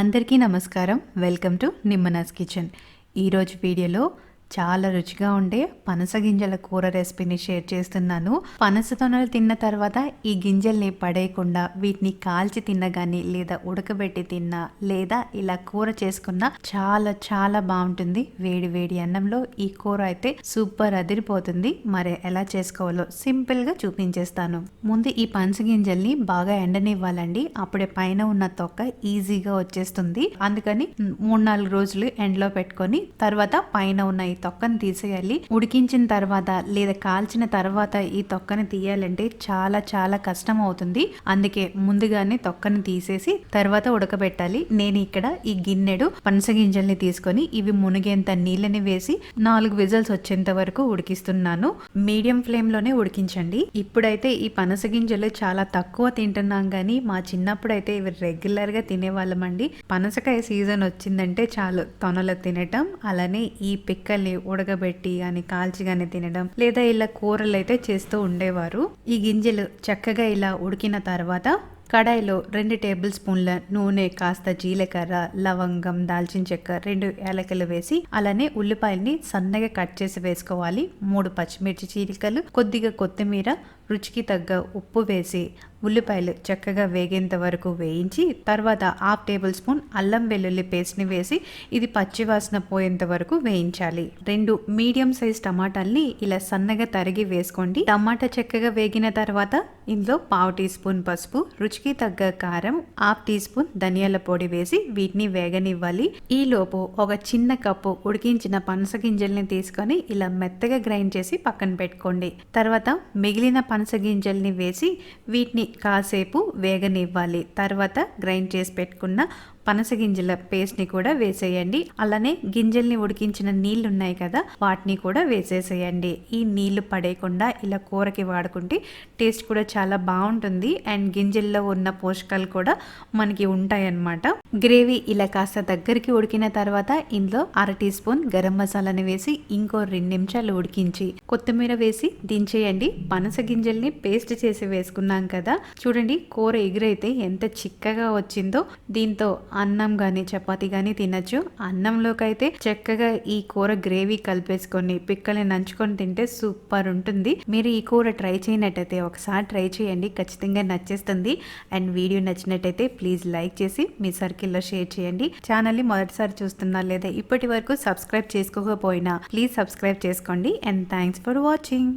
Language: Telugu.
అందరికీ నమస్కారం. వెల్కమ్ టు నిమ్మనాస్ కిచెన్. ఈరోజు వీడియోలో చాలా రుచిగా ఉండే పనస గింజల కూర రెసిపీని షేర్ చేస్తున్నాను. పనస తొనలు తిన్న తర్వాత ఈ గింజల్ని పడేయకుండా వీటిని కాల్చి తిన్నగాని లేదా ఉడకబెట్టి తిన్నా లేదా ఇలా కూర చేసుకున్నా చాలా చాలా బాగుంటుంది. వేడి వేడి అన్నంలో ఈ కూర అయితే సూపర్ అదిరిపోతుంది. మరి ఎలా చేసుకోవాలో సింపుల్గా చూపించేస్తాను. ముందు ఈ పనస గింజల్ని బాగా ఎండనివ్వాలండి. అప్పుడే పైన ఉన్న తొక్క ఈజీగా వచ్చేస్తుంది. అందుకని మూడు నాలుగు రోజులు ఎండలో పెట్టుకొని తర్వాత పైన ఉన్న తొక్కని తీసేయాలి. ఉడికించిన తర్వాత లేదా కాల్చిన తర్వాత ఈ తొక్కని తీయాలంటే చాలా చాలా కష్టం అవుతుంది. అందుకే ముందుగానే తొక్కని తీసేసి తర్వాత ఉడకబెట్టాలి. నేను ఇక్కడ ఈ గిన్నెడు పనస గింజల్ని తీసుకొని ఇవి మునిగేంత నీళ్ళని వేసి నాలుగు విజల్స్ వచ్చేంత వరకు ఉడికిస్తున్నాను. మీడియం ఫ్లేమ్లోనే ఉడికించండి. ఇప్పుడైతే ఈ పనస గింజలు చాలా తక్కువ తింటున్నాం కానీ మా చిన్నప్పుడు అయితే ఇవి రెగ్యులర్గా తినేవాళ్ళమండి. పనసకాయ సీజన్ వచ్చిందంటే చాలు తొనలు తినటం అలానే ఈ పిక్కల్ని ఉడకబెట్టి కానీ కాల్చి కానీ తినడం లేదా ఇలా కూరలు అయితే చేస్తూ ఉండేవారు. ఈ గింజలు చక్కగా ఇలా ఉడికిన తర్వాత కడాయిలో రెండు టేబుల్ స్పూన్ల నూనె కాస్త జీలకర్ర లవంగం దాల్చిన చెక్క రెండు ఏలకలు వేసి అలానే ఉల్లిపాయల్ని సన్నగా కట్ చేసి వేసుకోవాలి. మూడు పచ్చిమిర్చి చీలికలు కొద్దిగా కొత్తిమీర రుచికి తగ్గ ఉప్పు వేసి ఉల్లిపాయలు చక్కగా వేగేంత వరకు వేయించి తర్వాత హాఫ్ టేబుల్ స్పూన్ అల్లం వెల్లుల్లి పేస్ట్ని వేసి ఇది పచ్చివాసన పోయేంత వరకు వేయించాలి. రెండు మీడియం సైజ్ టమాటాల్ని ఇలా సన్నగా తరిగి వేసుకోండి. టమాటా చక్కగా వేగిన తర్వాత ఇందులో పావు టీ స్పూన్ పసుపు రుచికి తగ్గ కారం హాఫ్ టీ స్పూన్ ధనియాల పొడి వేసి వీటిని వేగనివ్వాలి. ఈ లోపు ఒక చిన్న కప్పు ఉడికించిన పనస గింజల్ని తీసుకొని ఇలా మెత్తగా గ్రైండ్ చేసి పక్కన పెట్టుకోండి. తర్వాత మిగిలిన పనస గింజల్ని వేసి వీటిని కాసేపు వేగనివ్వాలి. తర్వాత గ్రైండ్ చేసి పెట్టుకున్న పనస గింజల పేస్ట్ని కూడా వేసేయండి. అలానే గింజల్ని ఉడికించిన నీళ్ళు ఉన్నాయి కదా వాటిని కూడా వేసేసేయండి. ఈ నీళ్ళు పడేయకుండా ఇలా కూరకి వాడుకుంటే టేస్ట్ కూడా చాలా బాగుంటుంది. అండ్ గింజల్లో ఉన్న పోషకాలు కూడా మనకి ఉంటాయన్నమాట. గ్రేవీ ఇలా కాస్త దగ్గరికి ఉడికిన తర్వాత ఇందులో అర టీ స్పూన్ గరం మసాలాని వేసి ఇంకో రెండు నిమిషాలు ఉడికించి కొత్తిమీర వేసి దించేయండి. పనస గింజల్ని పేస్ట్ చేసి వేసుకున్నాం కదా చూడండి కూర ఎగురైతే ఎంత చిక్కగా వచ్చిందో. దీంతో అన్నం కానీ చపాతీ కానీ తినచ్చు. అన్నంలోకైతే చక్కగా ఈ కూర గ్రేవీ కలిపేసుకొని పిక్కల్ని నంచుకొని తింటే సూపర్ ఉంటుంది. మీరు ఈ కూర ట్రై చేయనట్టయితే ఒకసారి ట్రై చేయండి. ఖచ్చితంగా నచ్చేస్తుంది. అండ్ వీడియో నచ్చినట్టయితే ప్లీజ్ లైక్ చేసి మీ సర్కిల్లో షేర్ చేయండి. ఛానల్ని మొదటిసారి చూస్తున్నా లేదా ఇప్పటి వరకు సబ్స్క్రైబ్ చేసుకోకపోయినా ప్లీజ్ సబ్స్క్రైబ్ చేసుకోండి. And thanks for watching.